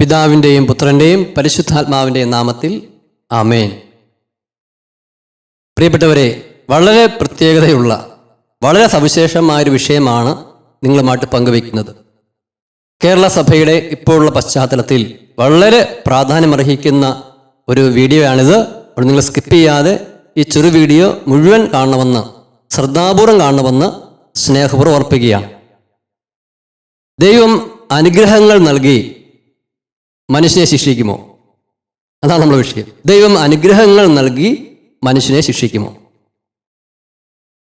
പിതാവിന്റെയും പുത്രന്റെയും പരിശുദ്ധാത്മാവിന്റെയും നാമത്തിൽ ആമേൻ. പ്രിയപ്പെട്ടവരെ വളരെ പ്രത്യേകതയുള്ള വളരെ സവിശേഷമായൊരു വിഷയമാണ് നിങ്ങളുമായിട്ട് പങ്കുവയ്ക്കുന്നത്. കേരള സഭയുടെ ഇപ്പോഴുള്ള പശ്ചാത്തലത്തിൽ വളരെ പ്രാധാന്യമർഹിക്കുന്ന ഒരു വീഡിയോയാണിത്. അവിടെ നിങ്ങൾ സ്കിപ്പ് ചെയ്യാതെ ഈ ചെറു വീഡിയോ മുഴുവൻ കാണണമെന്ന് ശ്രദ്ധാപൂർവം കാണണമെന്ന് സ്നേഹപൂർവം ഓർപ്പിക്കുകയാണ്. ദൈവം അനുഗ്രഹങ്ങൾ നൽകി മനുഷ്യനെ ശിക്ഷിക്കുമോ? അതാണ് നമ്മുടെ വിഷയം. ദൈവം അനുഗ്രഹങ്ങൾ നൽകി മനുഷ്യനെ ശിക്ഷിക്കുമോ?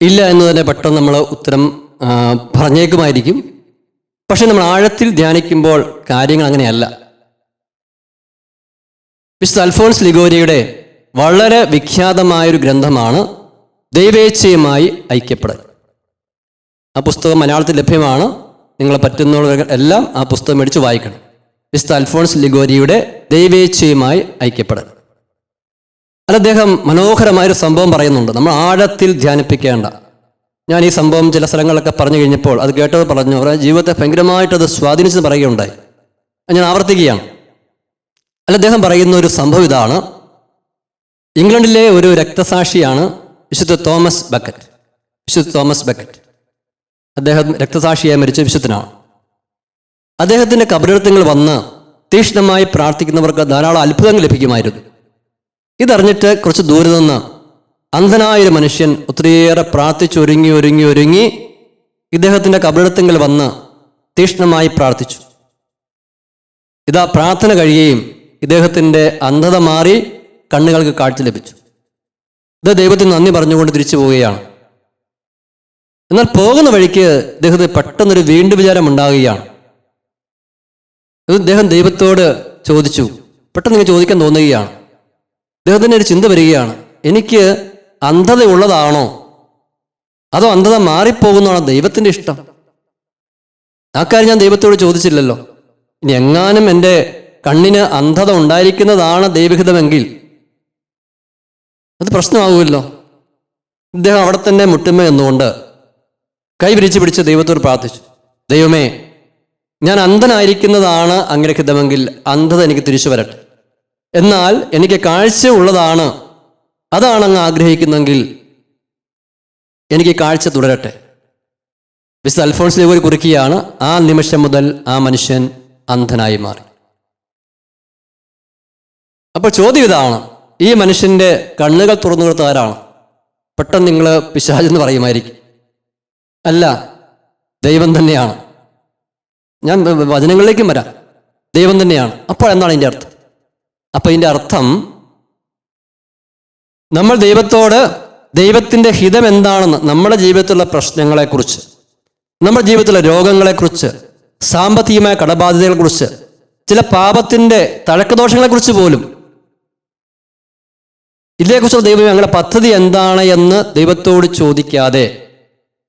ഇല്ല എന്ന് തന്നെ പെട്ടെന്ന് നമ്മൾ ഉത്തരം പറഞ്ഞേക്കുമായിരിക്കും. പക്ഷെ നമ്മൾ ആഴത്തിൽ ധ്യാനിക്കുമ്പോൾ കാര്യങ്ങൾ അങ്ങനെയല്ല. മിസ്റ്റർ അൽഫോൺസ് ലിഗോരിയുടെ വളരെ വിഖ്യാതമായൊരു ഗ്രന്ഥമാണ് ദൈവേച്ഛയുമായി ഐക്യപ്പെടൽ. ആ പുസ്തകം മലയാളത്തിൽ ലഭ്യമാണ്. നിങ്ങളെ പറ്റുന്നവർ എല്ലാം ആ പുസ്തകം മേടിച്ച് വായിക്കണം. വിശുദ്ധ അൽഫോൺസ് ലിഗോരിയുടെ ദൈവേച്ഛയുമായി ഐക്യപ്പെടൽ അത് അദ്ദേഹം മനോഹരമായൊരു സംഭവം പറയുന്നുണ്ട്. നമ്മൾ ആഴത്തിൽ ധ്യാനിപ്പിക്കേണ്ട. ഞാൻ ഈ സംഭവം ചില സ്ഥലങ്ങളിലൊക്കെ പറഞ്ഞു കഴിഞ്ഞപ്പോൾ അത് കേട്ടത് പറഞ്ഞു അവരുടെ ജീവിതത്തെ ഭയങ്കരമായിട്ട് അത് സ്വാധീനിച്ചത് പറയുകയുണ്ടായി. ഞാൻ ആവർത്തിക്കുകയാണ്. അല്ല അദ്ദേഹം പറയുന്ന ഒരു സംഭവം ഇതാണ്. ഇംഗ്ലണ്ടിലെ ഒരു രക്തസാക്ഷിയാണ് വിശുദ്ധ തോമസ് ബക്കറ്റ്. വിശുദ്ധ തോമസ് ബക്കറ്റ്. അദ്ദേഹം രക്തസാക്ഷിയായി മരിച്ച വിശുദ്ധനാണ്. അദ്ദേഹത്തിന്റെ കബറിടത്തങ്ങൾ വന്ന് തീക്ഷ്ണമായി പ്രാർത്ഥിക്കുന്നവർക്ക് ധാരാളം അത്ഭുതങ്ങൾ ലഭിക്കുമായിരുന്നു. ഇതറിഞ്ഞിട്ട് കുറച്ച് ദൂരെ നിന്ന് അന്ധനായ ഒരു മനുഷ്യൻ ഒത്തിരിയേറെ പ്രാർത്ഥിച്ചൊരുങ്ങി ഒരുങ്ങി ഒരുങ്ങി ഇദ്ദേഹത്തിന്റെ കബറിടത്തങ്ങൾ വന്ന് തീക്ഷ്ണമായി പ്രാർത്ഥിച്ചു. ഇതാ പ്രാർത്ഥന കഴിയുകയും ഇദ്ദേഹത്തിന്റെ അന്ധത മാറി കണ്ണുകൾക്ക് കാഴ്ച ലഭിച്ചു. ഇത് ദൈവത്തിന് നന്ദി പറഞ്ഞുകൊണ്ട് തിരിച്ചു പോവുകയാണ്. എന്നാൽ പോകുന്ന വഴിക്ക് ഇദ്ദേഹത്തിന് പെട്ടെന്നൊരു വീണ്ടും വിചാരം ഉണ്ടാകുകയാണ് ഇദ്ദേഹം ദൈവത്തോട് ചോദിച്ചു. പെട്ടെന്ന് ഇങ്ങനെ ചോദിക്കാൻ തോന്നുകയാണ്. ഇദ്ദേഹത്തിന്റെ ഒരു ചിന്ത വരികയാണ്. എനിക്ക് അന്ധത ഉള്ളതാണോ അതോ അന്ധത മാറിപ്പോകുന്നതാണോ ദൈവത്തിന്റെ ഇഷ്ടം? ആ കാര്യം ഞാൻ ദൈവത്തോട് ചോദിച്ചില്ലല്ലോ. ഇനി എങ്ങാനും എന്റെ കണ്ണിന് അന്ധത ഉണ്ടായിരിക്കുന്നതാണ് ദൈവഹിതമെങ്കിൽ. അത് പ്രശ്നമാകുമല്ലോ ഇദ്ദേഹം അവിടെ തന്നെ മുട്ടുമ എന്നുകൊണ്ട് കൈ വിരിച്ച് പിടിച്ച് ദൈവത്തോട് പ്രാർത്ഥിച്ചു. ദൈവമേ ഞാൻ അന്ധനായിരിക്കുന്നതാണ് അങ്ങനെ ഹിതമെങ്കിൽ അന്ധത എനിക്ക് തിരിച്ചു വരട്ടെ. എന്നാൽ എനിക്ക് കാഴ്ച ഉള്ളതാണ്. അതാണ് അങ്ങ് ആഗ്രഹിക്കുന്നെങ്കിൽ എനിക്ക് കാഴ്ച തുടരട്ടെ. വിശുദ്ധ അൽഫോൺസ് ലേവർ കുറിക്കുകയാണ് ആ നിമിഷം മുതൽ ആ മനുഷ്യൻ അന്ധനായി മാറി. അപ്പോൾ ചോദ്യം ഇതാണ്. ഈ മനുഷ്യന്റെ കണ്ണുകൾ തുറന്നു കൊടുത്ത ആരാണ്? പെട്ടെന്ന് നിങ്ങൾ പിശാജെന്ന് പറയുമായിരിക്കും. അല്ല ദൈവം തന്നെയാണ്. ഞാൻ വചനങ്ങളിലേക്കും വരാം. ദൈവം തന്നെയാണ്. അപ്പോൾ എന്താണ് ഇതിന്റെ അർത്ഥം? അപ്പം ഇതിന്റെ അർത്ഥം നമ്മൾ ദൈവത്തോട് ദൈവത്തിന്റെ ഹിതം എന്താണെന്ന് നമ്മുടെ ജീവിതത്തിലുള്ള പ്രശ്നങ്ങളെക്കുറിച്ച് നമ്മുടെ ജീവിതത്തിലെ രോഗങ്ങളെക്കുറിച്ച് സാമ്പത്തികമായ കടബാധ്യതകളെക്കുറിച്ച് ചില പാപത്തിന്റെ തഴക്കദോഷങ്ങളെക്കുറിച്ച് പോലും ഇതിനെക്കുറിച്ചുള്ള ദൈവം ഞങ്ങളുടെ പദ്ധതി എന്താണ് എന്ന് ദൈവത്തോട് ചോദിക്കാതെ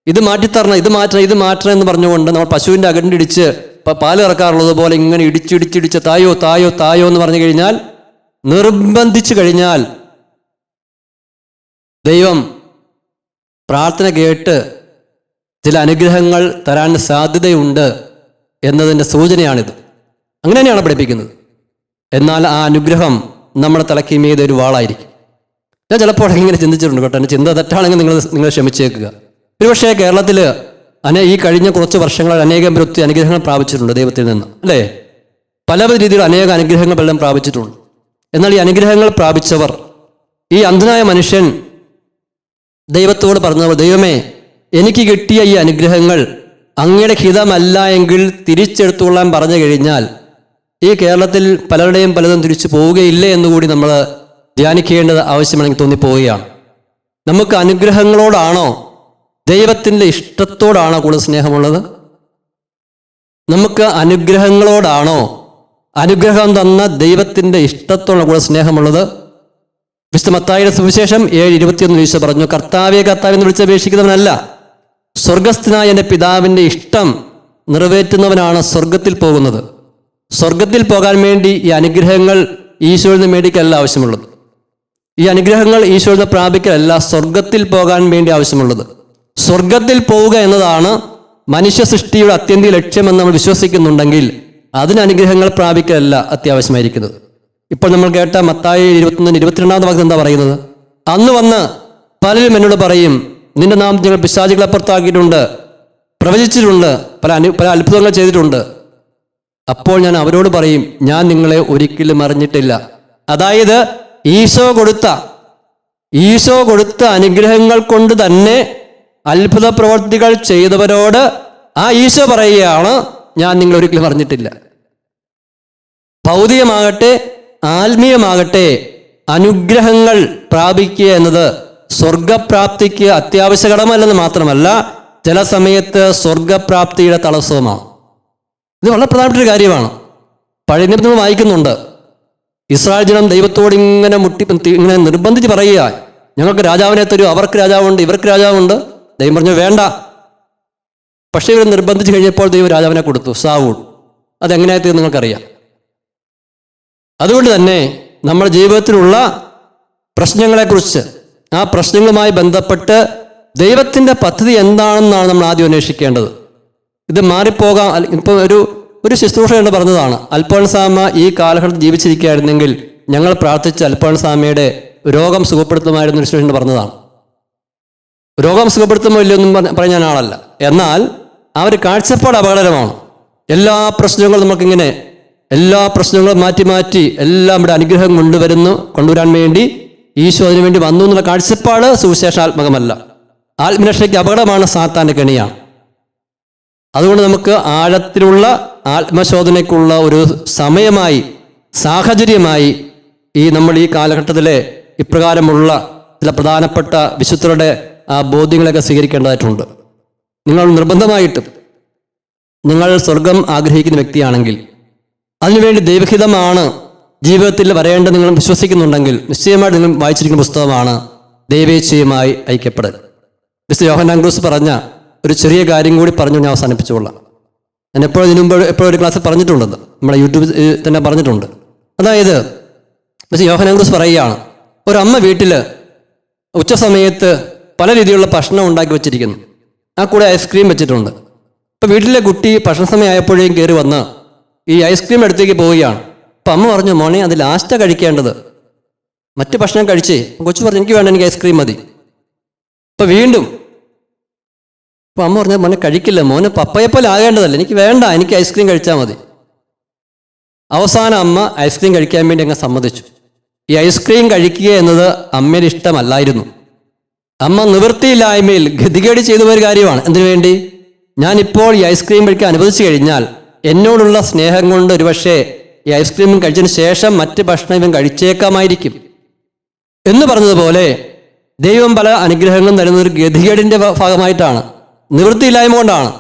ഇത് മാറ്റിത്തരണം ഇത് മാറ്റണം ഇത് മാറ്റണം എന്ന് പറഞ്ഞുകൊണ്ട് നമ്മൾ പശുവിന്റെ അകണ്ടിടിച്ച് പ- പാൽ ഇറക്കാറുള്ളത് പോലെ ഇങ്ങനെ ഇടിച്ചിടിച്ചിടിച്ച് തായോ തായോ തായോ എന്ന് പറഞ്ഞു കഴിഞ്ഞാൽ നിർബന്ധിച്ചു കഴിഞ്ഞാൽ ദൈവം പ്രാർത്ഥന കേട്ട് ചില അനുഗ്രഹങ്ങൾ തരാൻ സാധ്യതയുണ്ട് എന്നതിന്റെ സൂചനയാണിത്. അങ്ങനെ തന്നെയാണ് പഠിപ്പിക്കുന്നത്. എന്നാൽ ആ അനുഗ്രഹം നമ്മുടെ തലയ്ക്ക് മീതെ ഒരു വാളായിരിക്കും. ഞാൻ ചിലപ്പോൾ ഇങ്ങനെ ചിന്തിച്ചിട്ടുണ്ട് കേട്ടോ. എന്റെ ചിന്ത തെറ്റാണെങ്കിൽ നിങ്ങൾ നിങ്ങൾ ക്ഷമിച്ചേക്കുക. ഒരുപക്ഷേ കേരളത്തിൽ അനേ ഈ കഴിഞ്ഞ കുറച്ച് വർഷങ്ങളിൽ അനേകം പേർ അനുഗ്രഹങ്ങൾ പ്രാപിച്ചിട്ടുണ്ട് ദൈവത്തിൽ നിന്ന് അല്ലേ? പല രീതിയിൽ അനേക അനുഗ്രഹങ്ങൾ പലരും പ്രാപിച്ചിട്ടുണ്ട്. എന്നാൽ ഈ അനുഗ്രഹങ്ങൾ പ്രാപിച്ചവർ ഈ അന്ധനായ മനുഷ്യൻ ദൈവത്തോട് പറഞ്ഞവർ ദൈവമേ എനിക്ക് കിട്ടിയ ഈ അനുഗ്രഹങ്ങൾ അങ്ങയുടെ ഹിതമല്ല എങ്കിൽ തിരിച്ചെടുത്തുകൊള്ളാൻ പറഞ്ഞു കഴിഞ്ഞാൽ ഈ കേരളത്തിൽ പലരുടെയും പലതും തിരിച്ചു പോവുകയില്ലേ എന്നുകൂടി നമ്മൾ ധ്യാനിക്കേണ്ടത് ആവശ്യമാണെങ്കിൽ തോന്നിപ്പോവുകയാണ്. നമുക്ക് അനുഗ്രഹങ്ങളോടാണോ ദൈവത്തിന്റെ ഇഷ്ടത്തോടാണോ കൂടുതൽ സ്നേഹമുള്ളത്? നമുക്ക് അനുഗ്രഹങ്ങളോടാണോ? അനുഗ്രഹം തന്ന ദൈവത്തിന്റെ ഇഷ്ടത്തോടാണ് കൂടുതൽ സ്നേഹമുള്ളത്? വിശുദ്ധ മത്തായിയുടെ സുവിശേഷം ഏഴ് ഇരുപത്തിയൊന്ന് വിശ്വ പറഞ്ഞു കർത്താവെ കർത്താവ് എന്ന് വിളിച്ചപേക്ഷിക്കുന്നവനല്ല. സ്വർഗസ്ഥനായ എന്റെ പിതാവിന്റെ ഇഷ്ടം നിറവേറ്റുന്നവനാണ് സ്വർഗത്തിൽ പോകുന്നത്. സ്വർഗത്തിൽ പോകാൻ വേണ്ടി ഈ അനുഗ്രഹങ്ങൾ ഈശോയിൽ നിന്ന് മേടിക്കലല്ല ആവശ്യമുള്ളത്. ഈ അനുഗ്രഹങ്ങൾ ഈശോയിൽ പ്രാപിക്കലല്ല സ്വർഗത്തിൽ പോകാൻ വേണ്ടി ആവശ്യമുള്ളത്. സ്വർഗത്തിൽ പോവുക എന്നതാണ് മനുഷ്യ സൃഷ്ടിയുടെ അത്യന്തിക ലക്ഷ്യമെന്ന് നമ്മൾ വിശ്വസിക്കുന്നുണ്ടെങ്കിൽ അതിന് അനുഗ്രഹങ്ങൾ പ്രാപിക്കലല്ല അത്യാവശ്യമായിരിക്കുന്നത്. ഇപ്പോൾ നമ്മൾ കേട്ട മത്തായി ഇരുപത്തൊന്നിന് ഇരുപത്തിരണ്ടാമത്തെ ഭാഗത്ത് എന്താ പറയുന്നത്? അന്ന് വന്ന് പലരും എന്നോട് പറയും നിന്റെ നാം ഞങ്ങൾ പിശാചികളെ പുറത്താക്കിയിട്ടുണ്ട് പ്രവചിച്ചിട്ടുണ്ട് പല അനു പല അത്ഭുതങ്ങൾ ചെയ്തിട്ടുണ്ട്. അപ്പോൾ ഞാൻ അവരോട് പറയും ഞാൻ നിങ്ങളെ ഒരിക്കലും അറിഞ്ഞിട്ടില്ല. അതായത് ഈശോ കൊടുത്ത ഈശോ കൊടുത്ത അനുഗ്രഹങ്ങൾ കൊണ്ട് തന്നെ അത്ഭുത പ്രവർത്തികൾ ചെയ്തവരോട് ആ ഈശോ പറയുകയാണ് ഞാൻ നിങ്ങൾ ഒരിക്കലും അറിഞ്ഞിട്ടില്ല ഭൗതികമാകട്ടെ ആത്മീയമാകട്ടെ അനുഗ്രഹങ്ങൾ പ്രാപിക്കുക എന്നത് സ്വർഗപ്രാപ്തിക്ക് അത്യാവശ്യ ഘടകമല്ലെന്ന് മാത്രമല്ല ചില സമയത്ത് സ്വർഗപ്രാപ്തിയുടെ തടസ്സവുമാണ്. ഇത് വളരെ പ്രധാനപ്പെട്ട ഒരു കാര്യമാണ്. പഴയ നമ്മൾ വായിക്കുന്നുണ്ട്. ഇസ്രായേൽ ജനം ദൈവത്തോട് ഇങ്ങനെ മുട്ടി ഇങ്ങനെ നിർബന്ധിച്ച് പറയുക ഞങ്ങൾക്ക് രാജാവിനെ തരൂ അവർക്ക് രാജാവുണ്ട് ഇവർക്ക് രാജാവുണ്ട്. ദൈവം പറഞ്ഞു വേണ്ട. പക്ഷേ ഇവർ നിർബന്ധിച്ച് കഴിഞ്ഞപ്പോൾ ദൈവം രാജാവിനെ കൊടുത്തു സാവൂൾ അതെങ്ങനെയായി നിങ്ങൾക്കറിയാം? അതുകൊണ്ട് തന്നെ നമ്മുടെ ജീവിതത്തിലുള്ള പ്രശ്നങ്ങളെക്കുറിച്ച് ആ പ്രശ്നങ്ങളുമായി ബന്ധപ്പെട്ട് ദൈവത്തിന്റെ പദ്ധതി എന്താണെന്നാണ് നമ്മൾ ആദ്യം അന്വേഷിക്കേണ്ടത്. ഇത് മാറിപ്പോകാം. ഇപ്പം ഒരു ഒരു ശുശ്രൂഷ എന്ന് പറഞ്ഞതാണ് അൽഫോൺസാമ ഈ കാലഘട്ടത്തിൽ ജീവിച്ചിരിക്കുകയായിരുന്നെങ്കിൽ ഞങ്ങൾ പ്രാർത്ഥിച്ച അൽഫോൺസാമയുടെ രോഗം സുഖപ്പെടുത്തുമായിരുന്നു ഒരു ശുശ്രൂഷ പറഞ്ഞതാണ്. രോഗം സുഖപ്പെടുത്തുമോ ഇല്ലയൊന്നും പറഞ്ഞ- പറയാൻ ആളല്ല. എന്നാൽ ആ ഒരു കാഴ്ചപ്പാട് അപകടകരമാണ്. എല്ലാ പ്രശ്നങ്ങളും നമുക്കിങ്ങനെ എല്ലാ പ്രശ്നങ്ങളും മാറ്റി മാറ്റി എല്ലാം ഇവിടെ അനുഗ്രഹം കൊണ്ടുവരുന്നു കൊണ്ടുവരാൻ വേണ്ടി ഈശോ അതിനു വേണ്ടി വന്നു എന്നുള്ള കാഴ്ചപ്പാട് സുവിശേഷാത്മകമല്ല. ആത്മരക്ഷയ്ക്ക് അപകടമാണ് സാത്താന്റെ കെണിയാണ്. അതുകൊണ്ട് നമുക്ക് ആഴത്തിലുള്ള ആത്മശോധനയ്ക്കുള്ള ഒരു സമയമായി സാഹചര്യമായി ഈ നമ്മൾ ഈ കാലഘട്ടത്തിലെ ഇപ്രകാരമുള്ള ചില പ്രധാനപ്പെട്ട വിശുദ്ധരുടെ ആ ബോധ്യങ്ങളൊക്കെ സ്വീകരിക്കേണ്ടതായിട്ടുണ്ട്. നിങ്ങൾ നിർബന്ധമായിട്ടും നിങ്ങൾ സ്വർഗം ആഗ്രഹിക്കുന്ന വ്യക്തിയാണെങ്കിൽ അതിനുവേണ്ടി ദൈവഹിതമാണ് ജീവിതത്തിൽ വരേണ്ടത് നിങ്ങൾ വിശ്വസിക്കുന്നുണ്ടെങ്കിൽ നിശ്ചയമായിട്ട് നിങ്ങൾ വായിച്ചിരിക്കുന്ന പുസ്തകമാണ് ദൈവേച്ഛയുമായി ഐക്യപ്പെടൽ. മിസ്റ്റർ യോഹൻ ക്രൂസ് പറഞ്ഞ ഒരു ചെറിയ കാര്യം കൂടി പറഞ്ഞു ഞാൻ അവസാനിപ്പിച്ചുകൊള്ളാം. ഞാൻ എപ്പോഴും ഇതിനു മുമ്പ് എപ്പോഴും ഒരു ക്ലാസ്സിൽ പറഞ്ഞിട്ടുണ്ടെന്ന് നമ്മുടെ യൂട്യൂബിൽ തന്നെ പറഞ്ഞിട്ടുണ്ട്. അതായത് മിസ്റ്റർ യോഹൻ ക്രൂസ് പറയുകയാണ് ഒരമ്മ വീട്ടിൽ ഉച്ച സമയത്ത് പല രീതിയിലുള്ള ഭക്ഷണം ഉണ്ടാക്കി വെച്ചിരിക്കുന്നു. ആ കൂടെ ഐസ്ക്രീം വെച്ചിട്ടുണ്ട്. അപ്പോൾ വീട്ടിലെ കുട്ടി ഭക്ഷണ സമയം ആയപ്പോഴേക്കും കയറി വന്ന് ഈ ഐസ്ക്രീം അടുത്തേക്ക് പോവുകയാണ്. അപ്പം അമ്മ പറഞ്ഞു മോനെ അത് ലാസ്റ്റാണ് കഴിക്കേണ്ടത്. മറ്റ് ഭക്ഷണം കഴിച്ചേ. കൊച്ചു പറഞ്ഞു എനിക്ക് വേണ്ട എനിക്ക് ഐസ്ക്രീം മതി. അപ്പം വീണ്ടും അപ്പം അമ്മ പറഞ്ഞു മോനെ കഴിക്കില്ല. മോനെ പപ്പയെപ്പോലെ ആകേണ്ടതല്ല. എനിക്ക് വേണ്ട എനിക്ക് ഐസ്ക്രീം കഴിച്ചാൽ മതി. അവസാനം അമ്മ ഐസ്ക്രീം കഴിക്കാൻ വേണ്ടി അങ്ങ് സമ്മതിച്ചു. ഈ ഐസ്ക്രീം കഴിക്കുക എന്നത് അമ്മയുടെ ഇഷ്ടമല്ലായിരുന്നു. അമ്മ നിവൃത്തിയില്ലായ്മയിൽ ഗതികേട് ചെയ്തു ഒരു കാര്യമാണ്. എന്തിനു വേണ്ടി? ഞാനിപ്പോൾ ഈ ഐസ്ക്രീം കഴിക്കാൻ അനുവദിച്ചു കഴിഞ്ഞാൽ എന്നോടുള്ള സ്നേഹം കൊണ്ട് ഒരുപക്ഷെ ഈ ഐസ്ക്രീമും കഴിച്ചതിന് ശേഷം മറ്റ് ഭക്ഷണം ഇവൻ കഴിച്ചേക്കാമായിരിക്കും. എന്ന് പറഞ്ഞതുപോലെ ദൈവം പല അനുഗ്രഹങ്ങളും തരുന്ന ഒരു ഗതികേടിന്റെ ഭാഗമായിട്ടാണ്. നിവൃത്തിയില്ലായ്മ കൊണ്ടാണ്.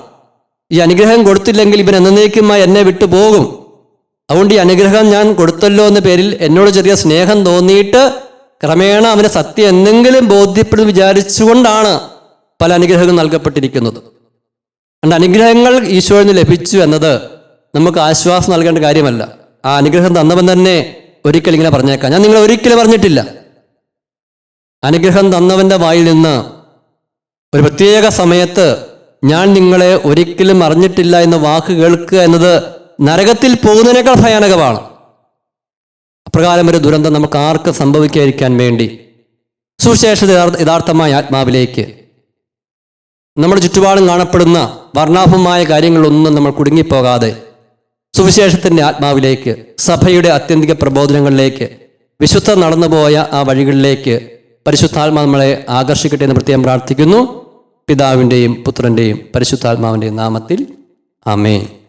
ഈ അനുഗ്രഹം കൊടുത്തില്ലെങ്കിൽ ഇവൻ എന്നേക്കുമായി എന്നെ വിട്ടു പോകും. അതുകൊണ്ട് ഈ അനുഗ്രഹം ഞാൻ കൊടുത്തല്ലോ എന്ന പേരിൽ എന്നോട് ചെറിയ സ്നേഹം തോന്നിയിട്ട് ക്രമേണ അവന് സത്യം എന്തെങ്കിലും ബോധ്യപ്പെടുന്നു വിചാരിച്ചുകൊണ്ടാണ് പല അനുഗ്രഹങ്ങളും നൽകപ്പെട്ടിരിക്കുന്നത്. അതുകൊണ്ട് അനുഗ്രഹങ്ങൾ ഈശോയിൽ നിന്ന് ലഭിച്ചു എന്നത് നമുക്ക് ആശ്വാസം നൽകേണ്ട കാര്യമല്ല. ആ അനുഗ്രഹം തന്നവൻ തന്നെ ഒരിക്കൽ ഇങ്ങനെ പറഞ്ഞേക്കാം. ഞാൻ നിങ്ങളെ ഒരിക്കലും പറഞ്ഞിട്ടില്ല. അനുഗ്രഹം തന്നവന്റെ വായിൽ നിന്ന് ഒരു പ്രത്യേക സമയത്ത് ഞാൻ നിങ്ങളെ ഒരിക്കലും അറിഞ്ഞിട്ടില്ല എന്ന വാക്ക് കേൾക്കുക എന്നത് നരകത്തിൽ പോകുന്നതിനേക്കാൾ ഭയാനകമാണ്. അപ്രകാരം ഒരു ദുരന്തം നമുക്ക് ആർക്ക് സംഭവിക്കാതിരിക്കാൻ വേണ്ടി? യഥാർത്ഥ- യഥാർത്ഥമായ ആത്മാവിലേക്ക്. നമ്മുടെ ചുറ്റുപാടും കാണപ്പെടുന്ന വർണാഭമായ കാര്യങ്ങളൊന്നും നമ്മൾ കുടുങ്ങിപ്പോകാതെ സുവിശേഷത്തിന്റെ ആത്മാവിലേക്ക് സഭയുടെ അത്യന്തിക പ്രബോധനങ്ങളിലേക്ക് വിശുദ്ധ നടന്നുപോയ ആ വഴികളിലേക്ക് പരിശുദ്ധാത്മാ നമ്മളെ ആകർഷിക്കട്ടെ എന്ന് പ്രത്യേകം പ്രാർത്ഥിക്കുന്നു. പിതാവിന്റെയും പുത്രന്റെയും പരിശുദ്ധാത്മാവിന്റെയും നാമത്തിൽ. ആമേൻ.